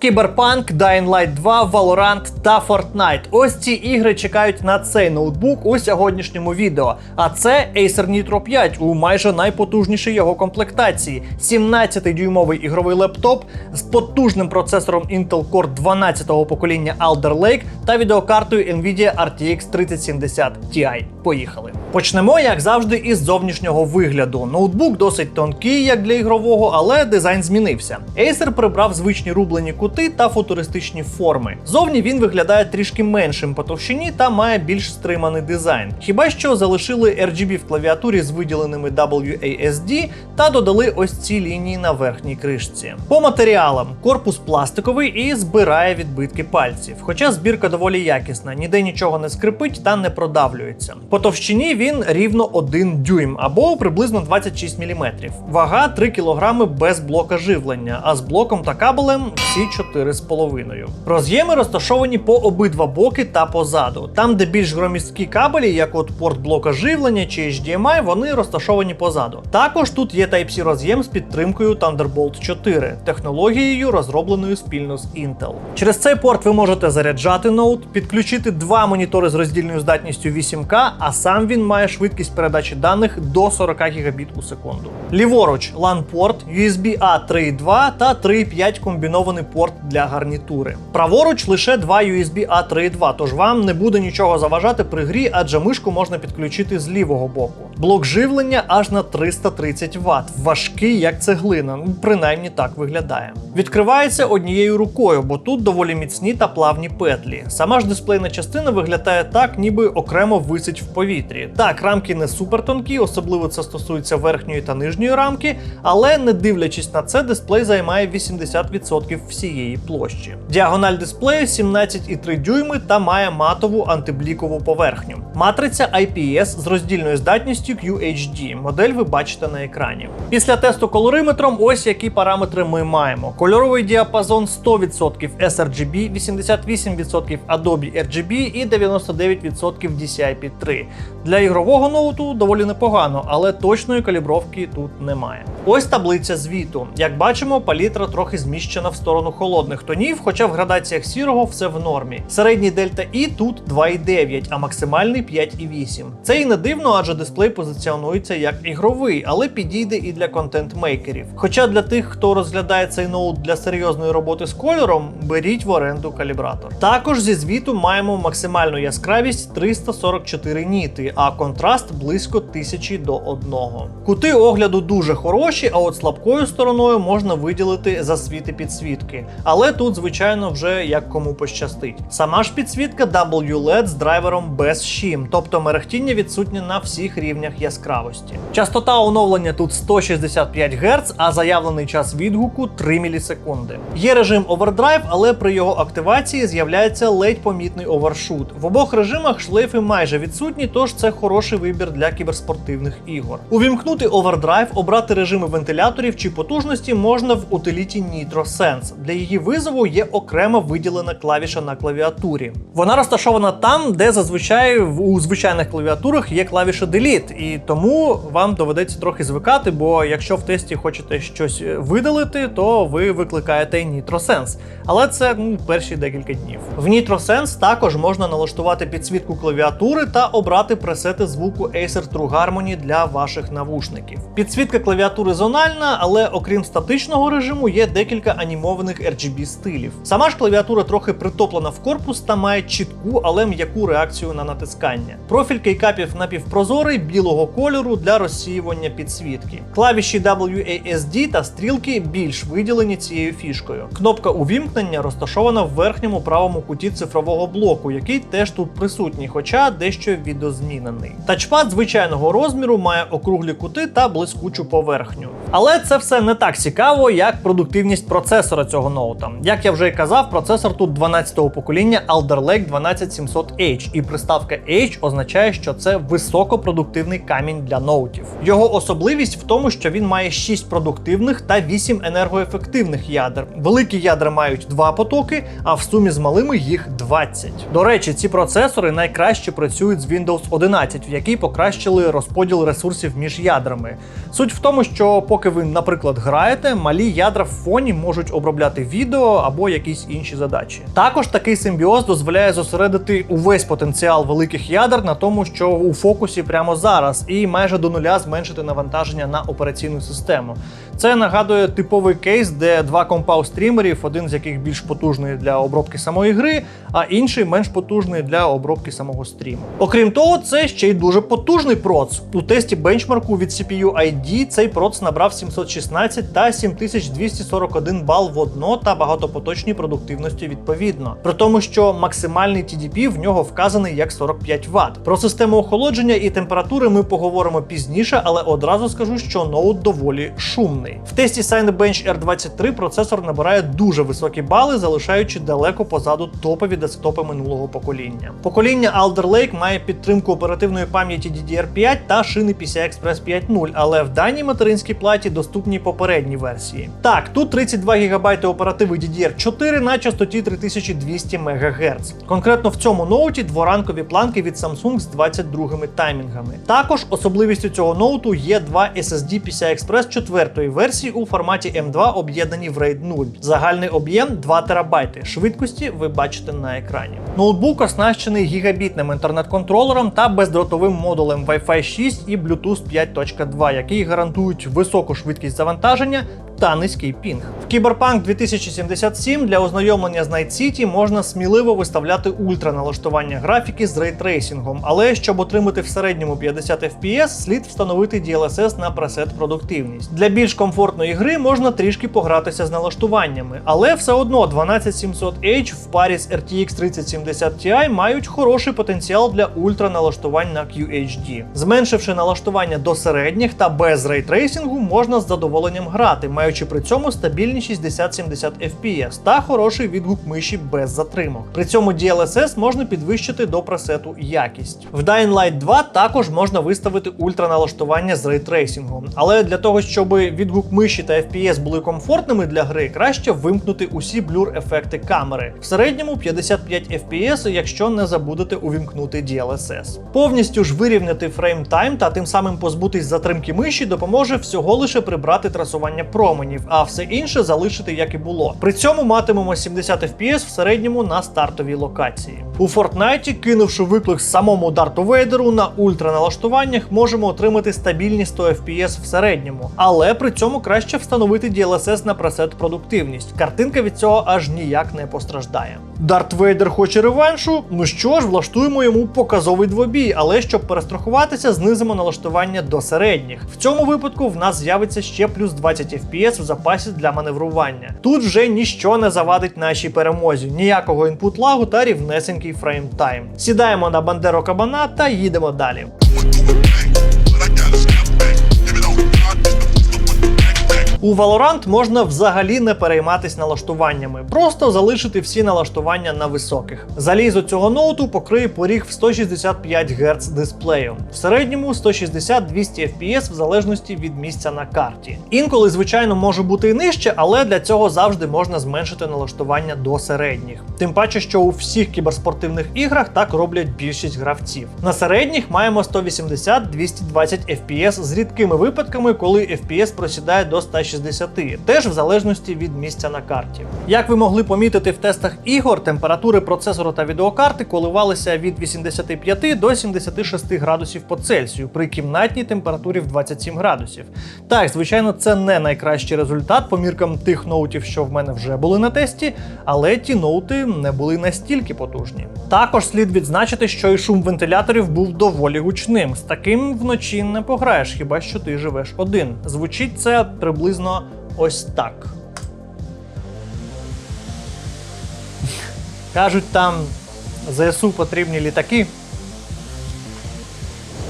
Кіберпанк, Dying Light 2, Valorant та Fortnite. Ось ці ігри чекають на цей ноутбук у сьогоднішньому відео. А це Acer Nitro 5 у майже найпотужнішій його комплектації. 17-дюймовий ігровий лептоп з потужним процесором Intel Core 12-го покоління Alder Lake та відеокартою Nvidia RTX 3070 Ti. Поїхали. Почнемо, як завжди, із зовнішнього вигляду. Ноутбук досить тонкий, як для ігрового, але дизайн змінився. Acer прибрав звичні рублені кути та футуристичні форми. Зовні він виглядає трішки меншим по товщині та має більш стриманий дизайн. Хіба що залишили RGB в клавіатурі з виділеними WASD та додали ось ці лінії на верхній кришці. По матеріалам корпус пластиковий і збирає відбитки пальців. Хоча збірка доволі якісна, ніде нічого не скрипить та не продавлюється. По товщині він рівно 1 дюйм або приблизно 26 мм. Вага 3 кг без блока живлення, а з блоком та кабелем всі 4,5. Роз'єми розташовані по обидва боки та позаду. Там, де більш громісткі кабелі, як от порт блока живлення чи HDMI, вони розташовані позаду. Також тут є Type-C роз'єм з підтримкою Thunderbolt 4, технологією, розробленою спільно з Intel. Через цей порт ви можете заряджати ноут, підключити два монітори з роздільною здатністю 8К, а сам він має швидкість передачі даних до 40 Гбіт у секунду. Ліворуч LAN-порт, USB-A 3.2 та 3.5 комбінований порт для гарнітури. Праворуч лише два USB-A 3.2, тож вам не буде нічого заважати при грі, адже мишку можна підключити з лівого боку. Блок живлення аж на 330 Вт, важкий як цеглина, ну принаймні так виглядає. Відкривається однією рукою, бо тут доволі міцні та плавні петлі. Сама ж дисплейна частина виглядає так, ніби окремо висить в повітрі. Так, рамки не супер тонкі, особливо це стосується верхньої та нижньої рамки, але не дивлячись на це, дисплей займає 80% всієї площі. Діагональ дисплею 17,3 дюйми та має матову антиблікову поверхню. Матриця IPS з роздільною здатністю QHD. Модель ви бачите на екрані. Після тесту колориметром ось які параметри ми маємо: кольоровий діапазон 100% sRGB, 88% Adobe RGB і 99% DCI-P3. Для ігрового ноуту доволі непогано, але точної калібровки тут немає. Ось таблиця звіту. Як бачимо, палітра трохи зміщена в сторону холодних тонів, хоча в градаціях сірого все в нормі. Середній дельта І тут 2,9, а максимальний 5,8. Це і не дивно, адже дисплей позиціонується як ігровий, але підійде і для контент-мейкерів. Хоча для тих, хто розглядає цей ноут для серйозної роботи з кольором, беріть в оренду калібратор. Також зі звіту маємо максимальну яскравість 344 ніти, а контраст близько 1000 до 1. Кути огляду дуже хороші, а от слабкою стороною можна виділити засвіти підсвітки. Але тут, звичайно, вже як кому пощастить. Сама ж підсвітка WLED з драйвером без щім, тобто мерехтіння відсутнє на всіх рівнях яскравості. Частота оновлення тут 165 Гц, а заявлений час відгуку 3 мілісекунди. Є режим Overdrive, але при його активації з'являється ледь помітний овершут. В обох режимах шлейфи майже відсутні, тож це хороший вибір для кіберспортивних ігор. Увімкнути Overdrive, обрати режими вентиляторів чи потужності можна в утиліті Nitro Sense. Для її визову є окремо виділена клавіша на клавіатурі. Вона розташована там, де зазвичай у звичайних клавіатурах є клавіша Delete, і тому вам доведеться трохи звикати, бо якщо в тесті хочете щось е, видалити, то ви викликаєте NitroSense. Але це ну, перші декілька днів. В NitroSense також можна налаштувати підсвітку клавіатури та обрати пресети звуку Acer True Harmony для ваших навушників. Підсвітка клавіатури зональна, але окрім статичного режиму є декілька анімованих RGB стилів. Сама ж клавіатура трохи притоплена в корпус та має чітку, але м'яку реакцію на натискання. Профіль кейкапів напівпрозорий білого кольору для розсіювання підсвітки. Клавіші WASD та стрілки більш виділені цією фішкою. Кнопка увімкнення розташована в верхньому правому куті цифрового блоку, який теж тут присутній, хоча дещо відозмінений. Тачпад звичайного розміру має округлі кути та блискучу поверхню. Але це все не так цікаво, як продуктивність процесора цього ноута. Як я вже й казав, процесор тут 12-го покоління Alder Lake 12700H, і приставка H означає, що це високопродуктивний камінь для ноутів. Його особливість в тому, що він має 6 продуктивних та 8 енергоефективних ядер. Великі ядра мають 2 потоки, а в сумі з малими їх 20. До речі, ці процесори найкраще працюють з Windows 11 в якій покращили розподіл ресурсів між ядрами. Суть в тому, що поки ви, наприклад, граєте, малі ядра в фоні можуть обробляти відео або якісь інші задачі. Також такий симбіоз дозволяє зосередити увесь потенціал великих ядер на тому, що у фокусі прямо зараз, і майже до нуля зменшити навантаження на операційну систему. Це нагадує типовий кейс, де два компа у стрімерів, один з яких більш потужний для обробки самої гри, а інший менш потужний для обробки самого стріму. Окрім того, це ще й дуже потужний проц. У тесті бенчмарку від CPU ID цей проц набрав 716 та 7241 бал та багатопоточній продуктивності відповідно. При тому, що максимальний TDP в нього вказаний як 45 Вт. Про систему охолодження і температури ми поговоримо пізніше, але одразу скажу, що ноут доволі шумний. В тесті Cinebench R23 процесор набирає дуже високі бали, залишаючи далеко позаду топові десктопи минулого покоління. Покоління Alder Lake має підтримку оперативної пам'яті DDR5 та шини PCI Express 5.0, але в даній материнській платі доступні попередні версії. Так, тут 32 ГБ оперативи DDR4 на частоті 3200 МГц. Конкретно в цьому ноуті дворанкові планки від Samsung з 22 таймінгами. Також особливістю цього ноуту є два SSD PCI Express 4 версії у форматі M2 об'єднані в RAID 0. Загальний об'єм 2 ТБ. Швидкості ви бачите на екрані. Ноутбук оснащений гігабітним інтернет-контролером та бездротовим модулем Wi-Fi 6 і Bluetooth 5.2, які гарантують високу швидкість завантаження та низький пінг. В Cyberpunk 2077 для ознайомлення з Night City можна сміливо виставляти ультра налаштування графіки з рейтрейсингом, але щоб отримати в середньому 50 FPS, слід встановити DLSS на пресет продуктивність. Для більш комфортної гри можна трішки погратися з налаштуваннями, але все одно 12700H в парі з RTX 3070 Ti мають хороший потенціал для ультра налаштувань на QHD. Зменшивши налаштування до середніх та без рейтрейсингу, можна з задоволенням грати, маючи при цьому стабільні 60-70 FPS та хороший відгук миші без затримок. При цьому DLSS можна підвищити до пресету якість. В Dying Light 2 також можна виставити ультра налаштування з рейтрейсингом, але для того, щоб відгук миші та FPS були комфортними для гри, краще вимкнути усі блюр ефекти камери. В середньому 55 FPS, якщо не забудете увімкнути DLSS. Повністю ж вирівняти фреймтайм та тим самим позбутись затримки миші допоможе всього лише прибрати трасування променів, а все інше залишити як і було. При цьому матимемо 70 FPS в середньому на стартовій локації. У Fortnite, кинувши виклик самому Дарту Вейдеру на ультра налаштуваннях, можемо отримати стабільні 100 FPS в середньому, але при цьому краще встановити DLSS на пресет продуктивність. Картинка від цього аж ніяк не постраждає. Дарт Вейдер хоче реваншу. Ну що ж, влаштуємо йому показовий двобій, але щоб перестрахуватися, знизимо налаштування до середніх. В цьому випадку в нас з'явиться ще плюс 20 FPS в запасі для маневрування. Тут вже ніщо не завадить нашій перемозі, ніякого інпут лагу та рівнесенький фреймтайм. Сідаємо на бандеру кабана та їдемо далі. У Valorant можна взагалі не перейматись налаштуваннями, просто залишити всі налаштування на високих. Залізо цього ноуту покриє поріг в 165 Гц дисплею, в середньому 160-200 FPS в залежності від місця на карті. Інколи, звичайно, може бути і нижче, але для цього завжди можна зменшити налаштування до середніх. Тим паче, що у всіх кіберспортивних іграх так роблять більшість гравців. На середніх маємо 180-220 FPS з рідкими випадками, коли FPS просідає до 160, теж в залежності від місця на карті. Як ви могли помітити в тестах ігор, температури процесора та відеокарти коливалися від 85 до 76 градусів по Цельсію при кімнатній температурі в 27 градусів. Так, звичайно, це не найкращий результат по міркам тих ноутів, що в мене вже були на тесті, але ті ноути не були настільки потужні. Також слід відзначити, що і шум вентиляторів був доволі гучним. З таким вночі не пограєш, хіба що ти живеш один. Звучить це приблизно ось так. Кажуть, там ЗСУ потрібні літаки.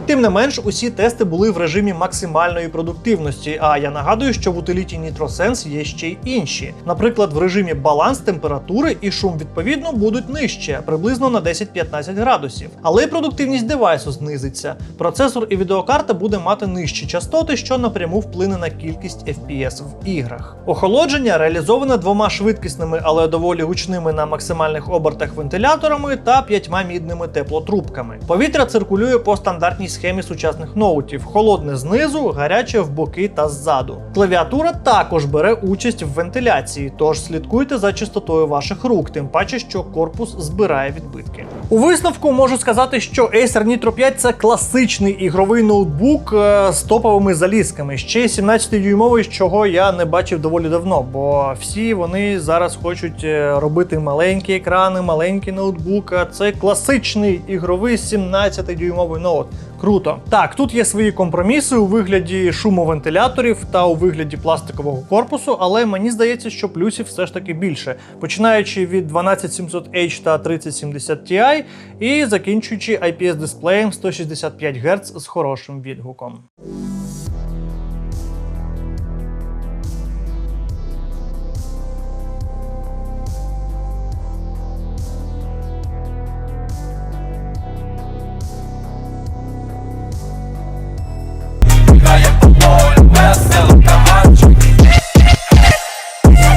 Тим не менш, усі тести були в режимі максимальної продуктивності. А я нагадую, що в утиліті NitroSense є ще й інші. Наприклад, в режимі баланс температури і шум відповідно будуть нижче, приблизно на 10-15 градусів. Але й продуктивність девайсу знизиться. Процесор і відеокарта буде мати нижчі частоти, що напряму вплине на кількість FPS в іграх. Охолодження реалізоване двома швидкісними, але доволі гучними на максимальних обертах вентиляторами та п'ятьма мідними теплотрубками. Повітря циркулює по стандартній схемі сучасних ноутів: холодне знизу, гаряче в боки та ззаду. Клавіатура також бере участь в вентиляції, тож слідкуйте за чистотою ваших рук, тим паче, що корпус збирає відбитки. У висновку можу сказати, що Acer Nitro 5 це класичний ігровий ноутбук е, з топовими залізками. Ще 17-дюймовий, чого я не бачив доволі давно, бо всі вони зараз хочуть е, робити маленькі екрани, маленький ноутбук. А це класичний ігровий 17-дюймовий ноут. Круто. Так, тут є свої компроміси у вигляді шумовентиляторів та у вигляді пластикового корпусу, але мені здається, що плюсів все ж таки більше, починаючи від 12700H та 3070 Ti Ti і закінчуючи IPS дисплеєм 165 Гц з хорошим відгуком. Весело